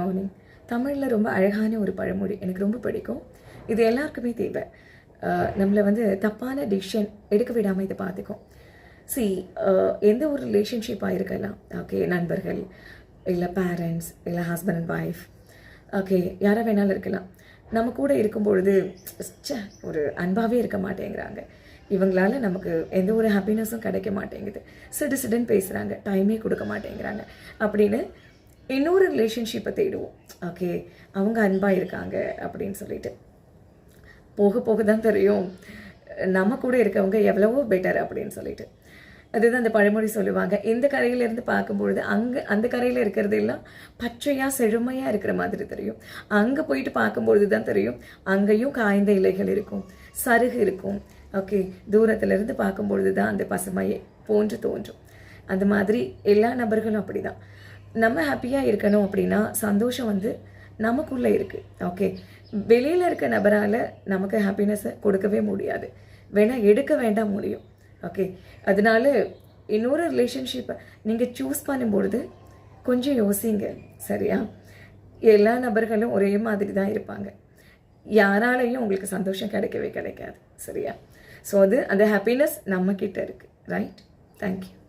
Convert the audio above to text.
Morning தமிழில் ரொம்ப அழகான ஒரு பழமொழி. எனக்கு ரொம்ப பிடிக்கும். இது எல்லாருக்குமே தேவை. நம்மளை வந்து தப்பான டிசிஷன் எடுக்க விடாமல் இதை பார்த்துக்கும் சி எந்த ஒரு ரிலேஷன்ஷிப்பாக இருக்கலாம். ஓகே நண்பர்கள் இல்லை பேரண்ட்ஸ் இல்லை ஹஸ்பண்ட் அண்ட் ஒய்ஃப் ஓகே யாராக வேணாலும் இருக்கலாம். நம்ம கூட இருக்கும் பொழுது ச்சே ஒரு அன்பாகவே இருக்க மாட்டேங்கிறாங்க. இவங்களால நமக்கு எந்த ஒரு ஹாப்பினஸும் கிடைக்க மாட்டேங்குது. சிடு சிடுன்னு பேசுகிறாங்க டைமே கொடுக்க மாட்டேங்கிறாங்க. அப்படின்னு இன்னொரு ரிலேஷன்ஷிப்பை தேடுவோம். ஓகே அவங்க அன்பாக இருக்காங்க அப்படின்னு சொல்லிட்டு. போக போக தான் தெரியும் நம்ம கூட இருக்கவங்க எவ்வளவோ பெட்டர் அப்படின்னு சொல்லிட்டு. அதுதான் அந்த பழமொழி சொல்லுவாங்க. இந்த கரையிலேருந்து பார்க்கும்பொழுது அங்கே அந்த கரையில் இருக்கிறது எல்லாம் பச்சையாக செழுமையாக இருக்கிற மாதிரி தெரியும். அங்கே போயிட்டு பார்க்கும்பொழுது தான் தெரியும் அங்கேயும் காய்ந்த இலைகள் இருக்கும் சருகு இருக்கும். ஓகே தூரத்துலேருந்து பார்க்கும்பொழுது தான் அந்த பசுமையை போன்று தோன்றும். அந்த மாதிரி எல்லா நபர்களும் அப்படிதான். நம்ம ஹாப்பியாக இருக்கணும் அப்படின்னா சந்தோஷம் வந்து நமக்குள்ளே இருக்குது ஓகே வெளியில் இருக்க நபரால் நமக்கு ஹாப்பினஸை கொடுக்கவே முடியாது. வேணால் எடுக்க வேண்டாம் முடியும். ஓகே அதனால இன்னொரு ரிலேஷன்ஷிப்பை நீங்கள் சூஸ் பண்ணும்பொழுது கொஞ்சம் யோசிங்க. சரியா? எல்லா நபர்களும் ஒரே மாதிரி தான் இருப்பாங்க. யாராலையும் உங்களுக்கு சந்தோஷம் கிடைக்கவே கிடைக்காது. சரியா? ஸோ அது அந்த ஹாப்பினஸ் நம்மக்கிட்ட இருக்குது ரைட் தேங்க்யூ